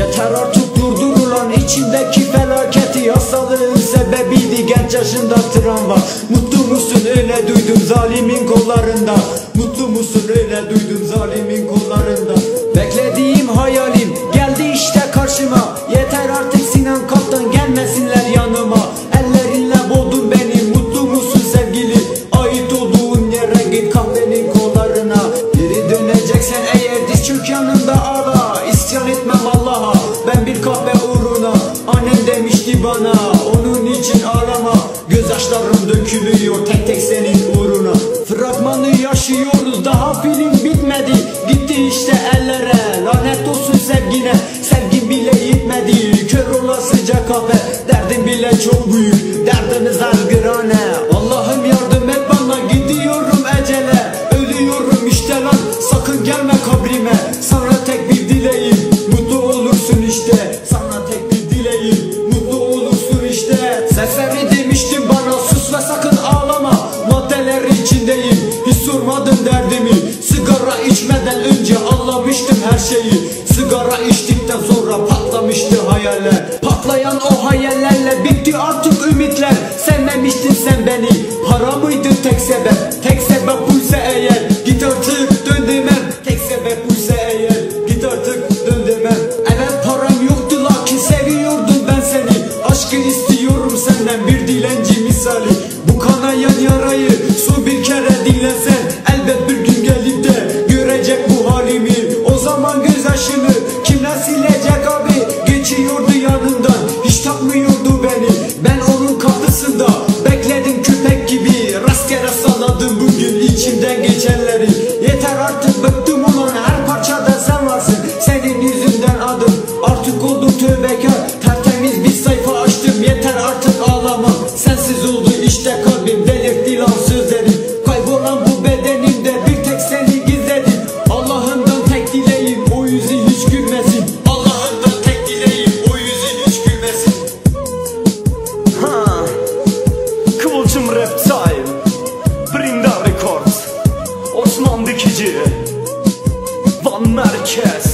Yeter artık durdurulan içindeki felaketi Hastalığın sebebiydi. Genç yaşında travma. Mutlu musun? Öyle duydum zalimin kollarında. Mutlu musun? Öyle duydum zalimin kollarında yaşıyoruz. Daha film bitmedi. Gitti işte ellere. Lanet olsun sevgine. Sevgin bile yetmedi. Kör olasıca kahve Derdim bile çok büyük. Derdimiz azgırane Allah'ım yardım et bana. Gidiyorum ecele. Ölüyorum işte lan. Sakın gelme kabrime. Sana tek bir dileğim. Mutlu olursun işte. Sana İçmeden önce anlamıştım her şeyi. Sigara içtikten sonra patlamıştı hayaller. Patlayan o hayallerle bitti artık ümitler. Sevmemiştin sen beni. Para mıydı tek sebep? Tek sebep buysa eğer. Git artık dön demem. Tek sebep buysa eğer. Git artık dön demem. Evet param yoktu lakin seviyordum ben seni. Aşkı istiyorum gözyaşını kimler silecek abi? Geçiyordu yanından hiç takmıyordu beni. Ben onun kapısında bekledim köpek gibi. Rastgele salladım bugün içimden geçenleri. Yeter artık bıktım olan her parçada sen varsın. Senin yüzünden adım artık oldum Kıvılcım Rap Time. Brinda Records Osman Dikici. Van Merkez